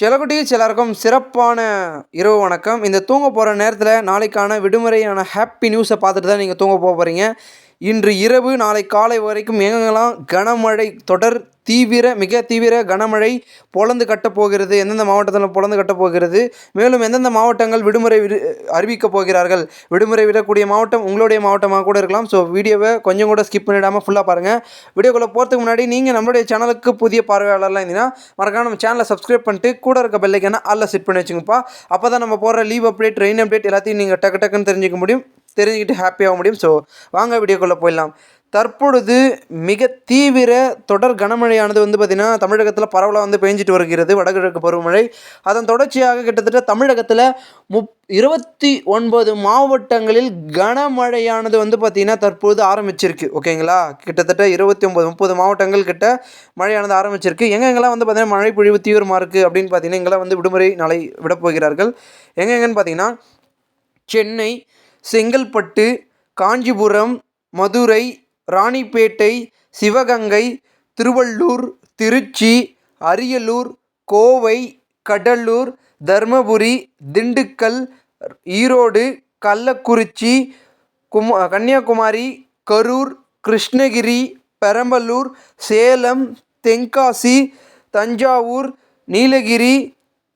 செல்லக்குட்டீஸ் எல்லாருக்கும் சிறப்பான இரவு வணக்கம். இந்த தூங்க போகிற நேரத்தில் நாளைக்கான விடுமுறையான ஹாப்பி நியூஸை பார்த்துட்டு தான் நீங்கள் தூங்க போக போகிறீங்க இன்று இரவு நாளை காலை வரைக்கும் எங்கெங்கெல்லாம் கனமழை தொடர் தீவிர மிக தீவிர கனமழை பொழந்து கட்டப்போகிறது எந்தெந்த மாவட்டத்தில் பொழந்து கட்டப் போகிறது மேலும் எந்தெந்த மாவட்டங்கள் விடுமுறை விடு அறிவிக்கப் போகிறார்கள் விடுமுறை விடக்கூடிய மாவட்டம் உங்களுடைய மாவட்டமாக கூட இருக்கலாம். ஸோ வீடியோவை கொஞ்சம் கூட ஸ்கிப் பண்ணிடாமல் ஃபுல்லாக பாருங்கள் வீடியோக்குள்ளே போகிறதுக்கு முன்னாடி நீங்கள் நம்மளுடைய சேனலுக்கு புதிய பார்வையாளர்லாம் இருந்தீங்கன்னா மறக்காம நம்ம சேனலை சப்ஸ்கிரைப் பண்ணிட்டு கூட இருக்க பெல்லைக்கான அல்ல செட் பண்ணி வச்சுங்கப்பா. அப்போ தான் நம்ம போடுற லீவ் அப்டேட் ட்ரெயின் அப்டேட் எல்லாத்தையும் நீங்கள் டக்கு டக்குன்னு தெரிஞ்சுக்க முடியும். தெரிஞ்சுக்கிட்டு ஹாப்பியாக முடியும். ஸோ வாங்க வீடியோக்குள்ளே போயிடலாம். தற்பொழுது மிக தீவிர தொடர் கனமழையானது வந்து பார்த்திங்கன்னா தமிழகத்தில் பரவலாக வந்து பெஞ்சிட்டு வருகிறது. வடகிழக்கு பருவமழை. அதன் தொடர்ச்சியாக கிட்டத்தட்ட தமிழகத்தில் முப் இருபத்தி ஒன்பது மாவட்டங்களில் கனமழையானது வந்து பார்த்திங்கன்னா தற்போது ஆரம்பிச்சிருக்கு. ஓகேங்களா? கிட்டத்தட்ட இருபத்தி ஒம்பது முப்பது மாவட்டங்கள் கிட்ட மழையானது ஆரம்பிச்சிருக்கு. எங்கெங்கெல்லாம் வந்து பார்த்திங்கன்னா மழை பொழிவு தீவிரமாக இருக்குது அப்படின்னு பார்த்தீங்கன்னா இங்கெல்லாம் வந்து விடுமுறை நாளை விடப்போகிறார்கள். எங்கெங்கன்னு பார்த்தீங்கன்னா சென்னை செங்கல்பட்டு காஞ்சிபுரம் மதுரை ராணிப்பேட்டை சிவகங்கை திருவள்ளூர் திருச்சி அரியலூர் கோவை கடலூர் தர்மபுரி திண்டுக்கல் ஈரோடு கள்ளக்குறிச்சி கும கன்னியாகுமரி கரூர் கிருஷ்ணகிரி பெரம்பலூர் சேலம் தென்காசி தஞ்சாவூர் நீலகிரி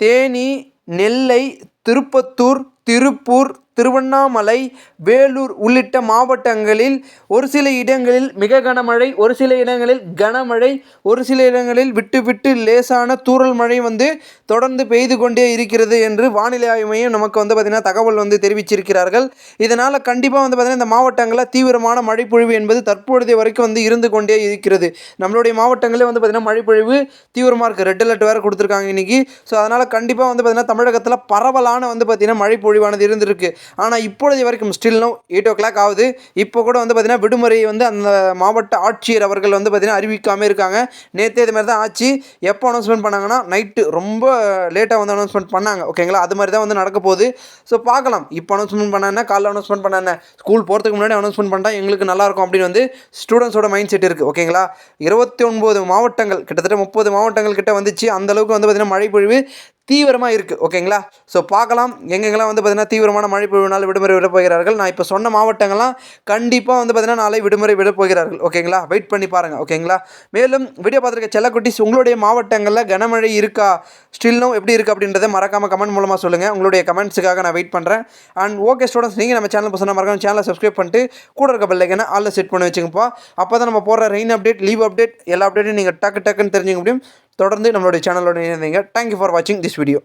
தேனி நெல்லை திருப்பத்தூர் திருப்பூர் திருவண்ணாமலை வேலூர் உள்ளிட்ட மாவட்டங்களில் ஒரு சில இடங்களில் மிக கனமழை ஒரு சில இடங்களில் கனமழை ஒரு சில இடங்களில் விட்டு விட்டு லேசான தூறல் மழை வந்து தொடர்ந்து பெய்து கொண்டே இருக்கிறது என்று வானிலை ஆய்வு மையம் நமக்கு வந்து பார்த்திங்கன்னா தகவல் வந்து தெரிவிச்சிருக்கிறார்கள். இதனால் கண்டிப்பாக வந்து பார்த்திங்கன்னா இந்த மாவட்டங்களில் தீவிரமான மழைப்பொழிவு என்பது தற்பொழுதைய வரைக்கும் வந்து இருந்து கொண்டே இருக்கிறது. நம்மளுடைய மாவட்டங்களே வந்து பார்த்திங்கன்னா மழைப்பொழிவு தீவிரமாக இருக்குது ரெட் அலர்ட் வேறு கொடுத்துருக்காங்க இன்றைக்கி ஸோ அதனால் கண்டிப்பாக வந்து பார்த்திங்கன்னா தமிழகத்தில் பரவலான வந்து பார்த்திங்கன்னா பொழிவானது இருந்திருக்கு. ஆனால் இப்பொழுது வரைக்கும் still no eight o'clock ஆகுது. இப்போ கூட வந்து பார்த்திங்கன்னா விடுமுறை வந்து அந்த மாவட்ட ஆட்சியர் அவர்கள் வந்து பார்த்திங்கன்னா அறிவிக்காமல் இருக்காங்க. நேற்றே இது மாதிரி தான் ஆச்சு. எப்போ அனௌன்ஸ்மெண்ட் பண்ணாங்கன்னா நைட்டு ரொம்ப லேட்டாக வந்து அனௌன்ஸ்மெண்ட் பண்ணாங்க. ஓகேங்களா அது மாதிரி தான் வந்து நடக்க போகுது. ஸோ பார்க்கலாம். இப்போ அனௌன்ஸ்மெண்ட் பண்ணானே காலைல அனௌன்ஸ்மெண்ட் பண்ணானே ஸ்கூல் போகிறதுக்கு முன்னாடி அனௌன்ஸ்மெண்ட் பண்ணிட்டா எங்களுக்கு நல்லாயிருக்கும் அப்படின்னு வந்து ஸ்டூடெண்ட்ஸோட மைண்ட் செட் இருக்குது ஓகேங்களா இருபத்தி ஒன்பது மாவட்டங்கள் கிட்டத்தட்ட முப்பது மாவட்டங்கள் கிட்ட வந்துச்சு. அந்தளவுக்கு வந்து பார்த்திங்கன்னா மழை பொழிவு தீவிரமாக இருக்குது ஓகேங்களா? ஸோ பார்க்கலாம். எங்கெங்கெல்லாம் வந்து பார்த்திங்கன்னா தீவிரமான மழை பொழிவுனால் விடுமுறை விட போகிறார்கள். நான் இப்போ சொன்ன மாவட்டங்கள்லாம் கண்டிப்பாக வந்து பார்த்திங்கன்னா நாளை விடுமுறை விட போகிறார்கள் ஓகேங்களா? வெயிட் பண்ணி பாருங்கள் ஓகேங்களா? மேலும் வீடியோ பார்த்துருக்க செல்லக்குட்டிஸ் உங்களுடைய மாவட்டங்களில் கனமழை இருக்கா? ஸ்டில்லும் எப்படி இருக்குது அப்படின்றத மறக்காமல் கமெண்ட் மூலமாக சொல்லுங்கள் உங்களுடைய கமெண்ட்ஸுக்காக நான் வெயிட் பண்ணுறேன் அண்ட் ஓகே ஸ்டூடெண்ட்ஸ் நீங்கள் நம்ம சேனல் பசங்க மறக்காம சேனலை சப்ஸ்கிரைப் பண்ணிட்டு கூட இருக்க பெல்லைக்கான ஆளில் செட் பண்ணி வச்சுங்கப்பா. அப்போ தான் நம்ம போடுற ரெயின் அப்டேட் லீவ் அப்டேட் எல்லா அப்டேட்டும் நீங்கள் டக்கு டக்குன்னு தெரிஞ்சுக்க முடியும். தொடர்ந்து நம்மளுடைய சேனலோட இணைந்தீங்க தேங்க்யூ ஃபார் வாட்சிங் திஸ் வீடியோ